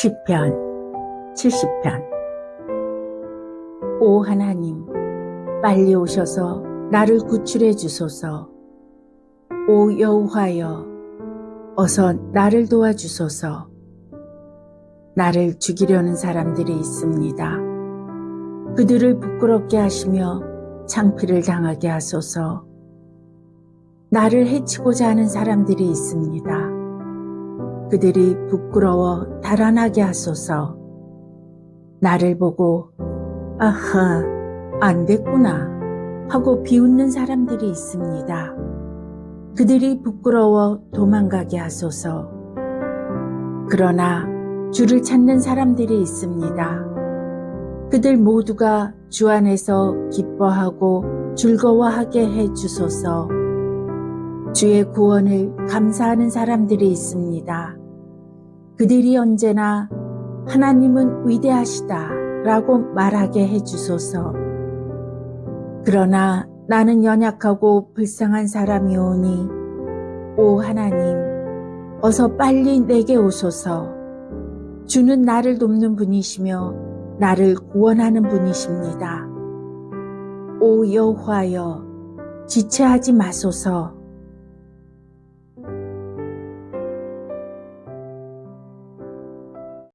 시편 70편. 오 하나님 빨리 오셔서 나를 구출해 주소서. 오 여호와여 어서 나를 도와주소서. 나를 죽이려는 사람들이 있습니다. 그들을 부끄럽게 하시며 창피를 당하게 하소서. 나를 해치고자 하는 사람들이 있습니다. 그들이 부끄러워 달아나게 하소서. 나를 보고, 아하, 안 됐구나. 하고 비웃는 사람들이 있습니다. 그들이 부끄러워 도망가게 하소서. 그러나 주를 찾는 사람들이 있습니다. 그들 모두가 주 안에서 기뻐하고 즐거워하게 해 주소서. 주의 구원을 감사하는 사람들이 있습니다. 그들이 언제나 하나님은 위대하시다 라고 말하게 해주소서. 그러나 나는 연약하고 불쌍한 사람이오니, 오 하나님, 어서 빨리 내게 오소서. 주는 나를 돕는 분이시며, 나를 구원하는 분이십니다. 오 여호와여, 지체하지 마소서.